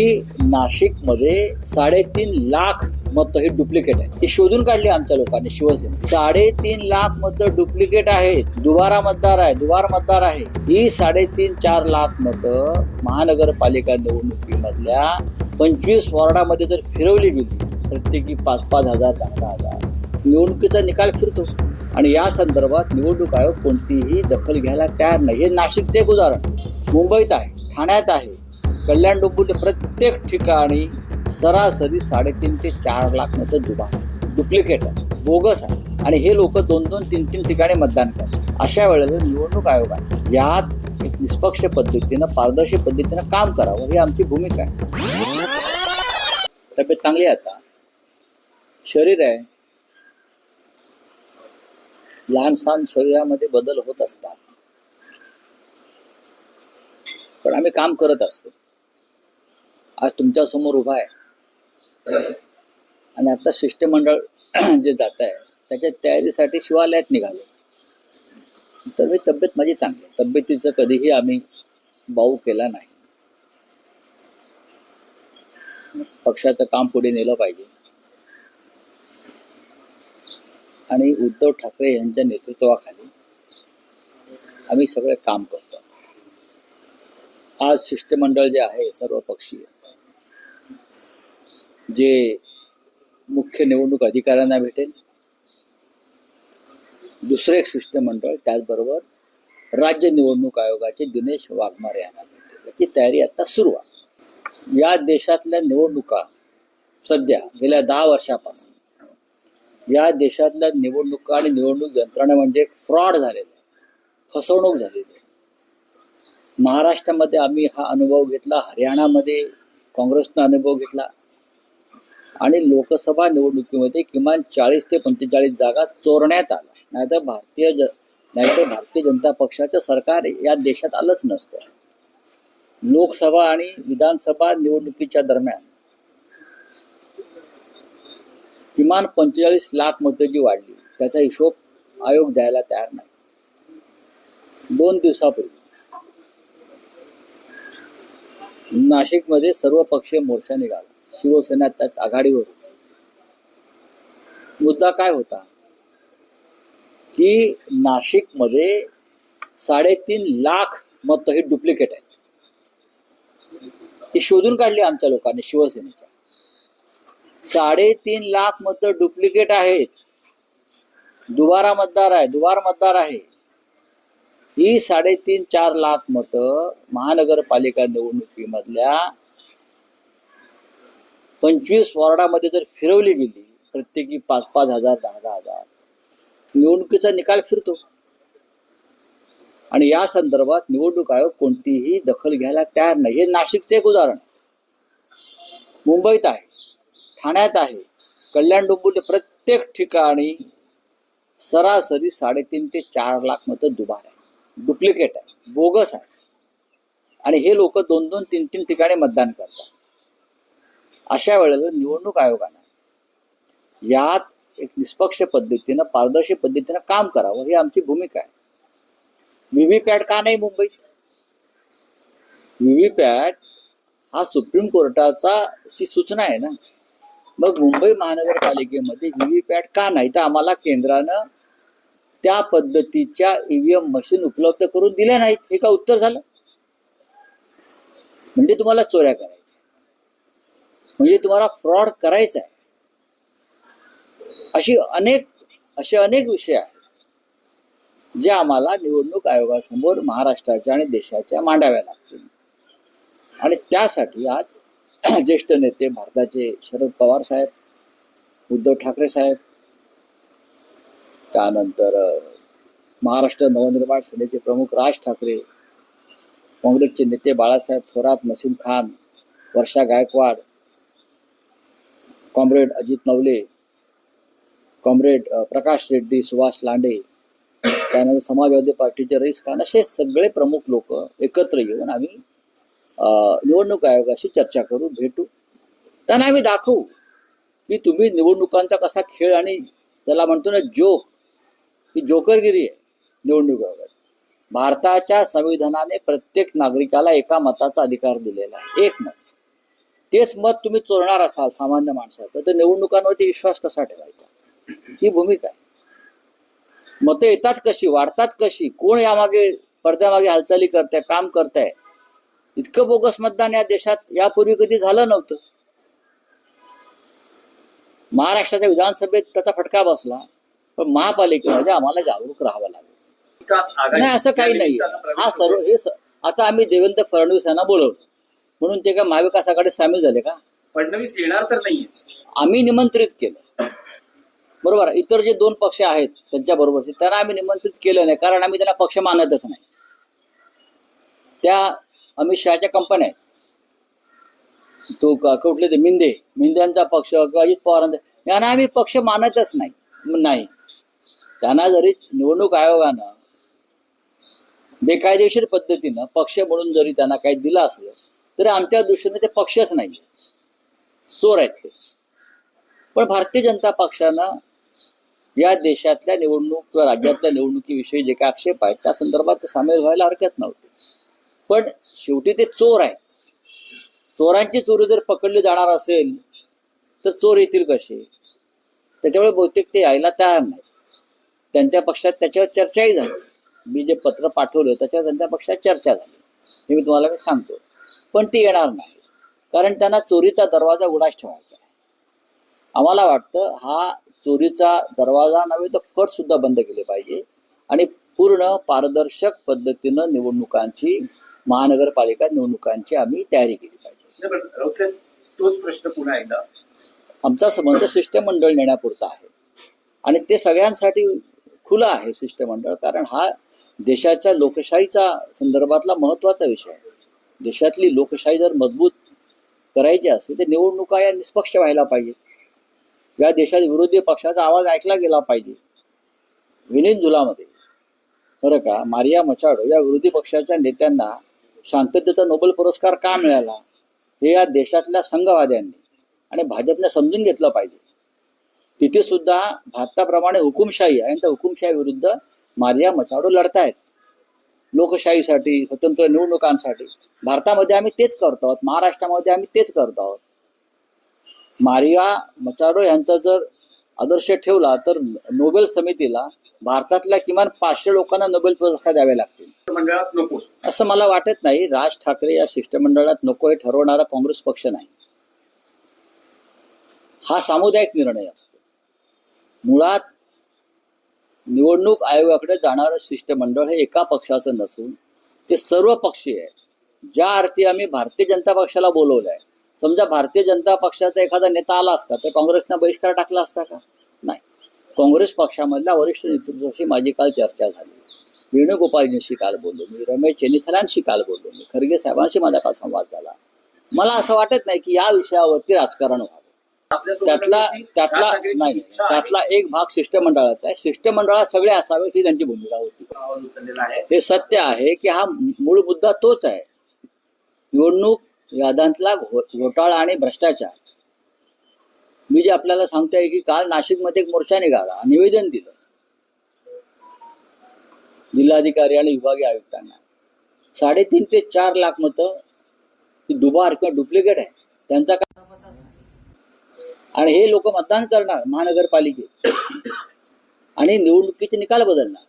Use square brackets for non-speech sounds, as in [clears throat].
की नाशिकमध्ये साडेतीन लाख मत हे डुप्लिकेट आहे ती शोधून काढली आमच्या लोकांनी शिवसेना. साडेतीन लाख मत डुप्लिकेट आहेत. दुबारा मतदार आहे दुबार मतदार आहे. ही साडेतीन चार लाख मत महानगरपालिका निवडणुकीमधल्या पंचवीस वॉर्डामध्ये जर फिरवली गेली प्रत्येकी पाच पाच हजार दहा दहा हजार निवडणुकीचा निकाल फिरतो. आणि या संदर्भात निवडणूक आयोग कोणतीही दखल घ्यायला तयार नाही. हे नाशिकचे एक उदाहरण. मुंबईत आहे ठाण्यात आहे कल्याण डोंबिवली प्रत्येक ठिकाणी सरासरी साडेतीन ते चार लाख मतं दुबार डुप्लिकेट आहे. बोगस आहे. आणि हे लोक दोन दोन तीन तीन ठिकाणी मतदान करतात. अशा वेळेला निवडणूक आयोगाने यात एक निष्पक्ष पद्धतीनं पारदर्शी पद्धतीनं काम करावं ही आमची भूमिका आहे. तब्येत चांगली आहे आता? शरीर आहे? लहान सहान शरीरामध्ये बदल होत असतात. पण आम्ही काम करत असतो. आज तुमच्यासमोर उभा आहे. आणि आता शिष्टमंडळ [clears throat] जे जात आहे त्याच्या तयारीसाठी शिवालयात निघालो. तर मी तब्येत माझी चांगली तब्येतीचं कधीही आम्ही बाऊ केला नाही. पक्षाचं काम पुढे नेलं पाहिजे. आणि उद्धव ठाकरे यांच्या नेतृत्वाखाली आम्ही सगळे काम करतो. आज शिष्टमंडळ जे आहे सर्व पक्षीय जे मुख्य निवडणूक अधिकाऱ्यांना भेटेल. दुसरे एक शिष्टमंडळ त्याचबरोबर राज्य निवडणूक आयोगाचे दिनेश वाघमारे यांना भेटेल. याची तयारी आता सुरू आहे. या देशातल्या निवडणुका सध्या गेल्या दहा वर्षापासून या देशातल्या निवडणुका आणि निवडणूक यंत्रणा म्हणजे फ्रॉड झालेलं आहे. फसवणूक झालेली आहे. महाराष्ट्रामध्ये आम्ही हा अनुभव घेतला हरियाणामध्ये काँग्रेसनं अनुभव घेतला. आणि लोकसभा निवडणुकीमध्ये किमान चाळीस ते पंचेचाळीस जागा चोरण्यात आला नाहीतर भारतीय ज नाहीतर भारतीय जनता पक्षाचं सरकार या देशात आलंच नसतं. लोकसभा आणि विधानसभा निवडणुकीच्या दरम्यान किमान पंचेचाळीस लाख मतं जी वाढली त्याचा हिशोब आयोग द्यायला तयार नाही. दोन दिवसापूर्वी नाशिकमध्ये सर्व पक्षीय मोर्चा निघाला. शिवसेना त्यात आघाडीवर मुद्दा काय होता? की नाशिकमध्ये साडेतीन लाख मत ही डुप्लिकेट आहेत. ती शोधून काढली आमच्या लोकांनी शिवसेनेच्या. साडेतीन लाख मत डुप्लिकेट आहेत. दुबारा मतदार आहे दुबार मतदार आहे. ही साडेतीन चार लाख मतं महानगरपालिका निवडणुकीमधल्या पंचवीस वॉर्डामध्ये जर फिरवली गेली प्रत्येकी पाच पाच हजार दहा दहा हजार निवडणुकीचा निकाल फिरतो. आणि या संदर्भात निवडणूक आयोग कोणतीही दखल घ्यायला तयार नाही. हे नाशिकचे एक उदाहरण. मुंबईत आहे ठाण्यात आहे कल्याण डोंबिवली प्रत्येक ठिकाणी सरासरी साडेतीन ते चार लाख मतं दुबार आहे डुप्लिकेट आहे बोगस आहे. आणि हे लोक दोन दोन तीन तीन ठिकाणी मतदान करतात. अशा वेळेला निवडणूक आयोगानं यात एक निष्पक्ष पद्धतीनं पारदर्शी पद्धतीनं काम करावं ही आमची भूमिका आहे. व्हीव्हीपॅट का नाही मुंबईत? व्हीव्हीपॅट हा सुप्रीम कोर्टाचा ची सूचना आहे ना. मग मुंबई महानगरपालिकेमध्ये व्हीव्हीपॅट का नाही? तर आम्हाला केंद्रानं त्या पद्धतीच्या ईव्हीएम मशीन उपलब्ध करून दिल्या नाहीत. हे का उत्तर झालं? म्हणजे तुम्हाला चोऱ्या करायच्या म्हणजे तुम्हाला फ्रॉड करायचा आहे. अशी अनेक असे अनेक विषय आहेत जे आम्हाला निवडणूक आयोगासमोर महाराष्ट्राच्या आणि देशाच्या मांडाव्या लागतील. आणि त्यासाठी आज [clears throat] ज्येष्ठ नेते भारताचे शरद पवार साहेब उद्धव ठाकरे साहेब त्यानंतर महाराष्ट्र नवनिर्माण सेनेचे प्रमुख राज ठाकरे काँग्रेसचे नेते बाळासाहेब थोरात नसीम खान वर्षा गायकवाड कॉम्रेड अजित नवले कॉम्रेड प्रकाश रेड्डी सुभाष लांडे त्यानंतर समाजवादी पार्टीचे रईस खान असे सगळे प्रमुख लोक एकत्र येऊन आम्ही निवडणूक आयोगाशी चर्चा करू भेटू. त्यांना आम्ही दाखवू की तुम्ही निवडणुकांचा कसा खेळ आणि त्याला म्हणतो ना जोक ही जोकरगिरी आहे निवडणूक भारताच्या संविधानाने प्रत्येक नागरिकाला एका मताचा अधिकार दिलेला आहे एक मत. तेच मत तुम्ही चोरणार असाल सामान्य माणसाचं तर निवडणुकांवरती विश्वास कसा ठेवायचा? ही भूमिका आहे. मतं येतात कशी वाढतात कशी कोण यामागे पडद्यामागे हालचाली करताय काम करताय? इतकं बोगस मतदान या देशात यापूर्वी कधी झालं नव्हतं. महाराष्ट्राच्या विधानसभेत त्याचा फटका बसला. पण महापालिकेमध्ये आम्हाला जागरूक राहावं लागेल. नाही असं काही नाही हा सर्व हे आता आम्ही देवेंद्र फडणवीस यांना बोलवलं म्हणून ते काय महाविकास आघाडीत सामील झाले का? फडणवीस येणार तर नाहीये. आम्ही निमंत्रित केलं. बरोबर. इतर जे दोन पक्ष आहेत त्यांच्या बरोबरचे त्यांना आम्ही निमंत्रित केलं नाही. कारण आम्ही त्यांना पक्ष मानतच नाही. त्या अमित शहाच्या कंपन्या आहेत. तो क- कुठले ते मिंदे. मिंद्यांचा पक्ष किंवा अजित पवारांचा. यांना आम्ही पक्ष मानतच नाही. नाही. त्यांना जरी निवडणूक आयोगानं बेकायदेशीर पद्धतीनं पक्ष म्हणून जरी त्यांना काही दिलं असलं तरी आमच्या दृष्टीने ते पक्षच नाही चोर आहेत ते. पण भारतीय जनता पक्षानं या देशातल्या निवडणूक किंवा राज्यातल्या निवडणुकीविषयी जे काही आक्षेप आहेत त्या संदर्भात ते सामील व्हायला हरकत नव्हती. पण शेवटी ते चोर आहेत. चोरांची चोरी जर पकडली जाणार असेल तर चोर येतील कसे? त्याच्यामुळे बहुतेक ते यायला तयार नाही त्यांच्या पक्षात त्याच्यावर चर्चाही झाली. मी जे पत्र पाठवलं त्याच्यावर त्यांच्या पक्षात चर्चा झाली. हे मी तुम्हाला मी सांगतो. पण ती येणार नाही. कारण त्यांना चोरीचा दरवाजा उघडाच ठेवायचा आहे. आम्हाला वाटतं हा चोरीचा दरवाजा नव्हे तर फट सुद्धा बंद केले पाहिजे. आणि पूर्ण पारदर्शक पद्धतीनं निवडणुकांची महानगरपालिका निवडणुकांची आम्ही तयारी केली पाहिजे. तोच प्रश्न पुन्हा एकदा. आमचा संबंध शिष्टमंडळ नेण्यापुरता आहे. आणि ते सगळ्यांसाठी खुलं आहे शिष्टमंडळ कारण हा देशाच्या लोकशाहीचा संदर्भातला महत्त्वाचा विषय आहे. देशातली लोकशाही जर मजबूत करायची असेल तर निवडणुका या निष्पक्ष व्हायला पाहिजे. या देशात विरोधी पक्षाचा आवाज ऐकला गेला पाहिजे. व्हेनेझुलामध्ये बरं का? मारिया मचाडो या विरोधी पक्षाच्या नेत्यांना शांततेचा नोबेल पुरस्कार का मिळाला? हे या देशातल्या संघवाद्यांनी आणि भाजपने समजून घेतलं पाहिजे. तिथे सुद्धा भारताप्रमाणे हुकुमशाही आहे. आणि त्या हुकुमशाही विरुद्ध मारिया मचाडो लढतायत. लोकशाहीसाठी स्वतंत्र निवडणुकांसाठी. भारतामध्ये आम्ही तेच करतो आहोत. महाराष्ट्रामध्ये आम्ही तेच करतो आहोत. मारिया मचाडो यांचा जर आदर्श ठेवला तर नोबेल समितीला भारतातल्या किमान पाचशे लोकांना नोबेल पुरस्कार द्यावे लागतील. मंडळात नको. असं मला वाटत नाही. राज ठाकरे या शिष्टमंडळात नको हे ठरवणारा काँग्रेस पक्ष नाही. हा सामुदायिक निर्णय असतो. मुळात निवडणूक आयोगाकडे जाणारं शिष्टमंडळ हे एका पक्षाचं नसून ते सर्व पक्षीय आहे ज्या अर्थी आम्ही भारतीय जनता पक्षाला बोलवलंय. समजा भारतीय जनता पक्षाचा एखादा नेता आला असता तर काँग्रेसनं बहिष्कार टाकला असता का? नाही. काँग्रेस पक्षामधल्या वरिष्ठ नेतृत्वाशी माझी काल चर्चा झाली. वेणुगोपालजींशी काल बोललो मी रमेश चेनिथलांशी काल बोललो मी खरगे साहेबांशी माझा काल संवाद झाला. मला असं वाटत नाही की या विषयावरती राजकारण व्हावं. त्यातला त्यातला नाही. त्यातला एक भाग शिष्टमंडळाचा आहे. शिष्टमंडळात सगळे असावे ही त्यांची भूमिका होती. हे सत्य आहे की हा मूळ मुद्दा तोच आहे. निवडणूक याद्यांतला घो- घोटाळा आणि भ्रष्टाचार. मी जे आपल्याला सांगतोय की काल नाशिकमध्ये एक मोर्चा निघाला निवेदन दिलं. जिल्हाधिकारी आणि विभागीय आयुक्तांना. साडेतीन ते चार लाख मतं दुबार किंवा डुप्लिकेट आहे. त्यांचा काय आणि हे लोक मतदान करणार महानगरपालिकेत. आणि निवडणुकीचे निकाल बदलणार.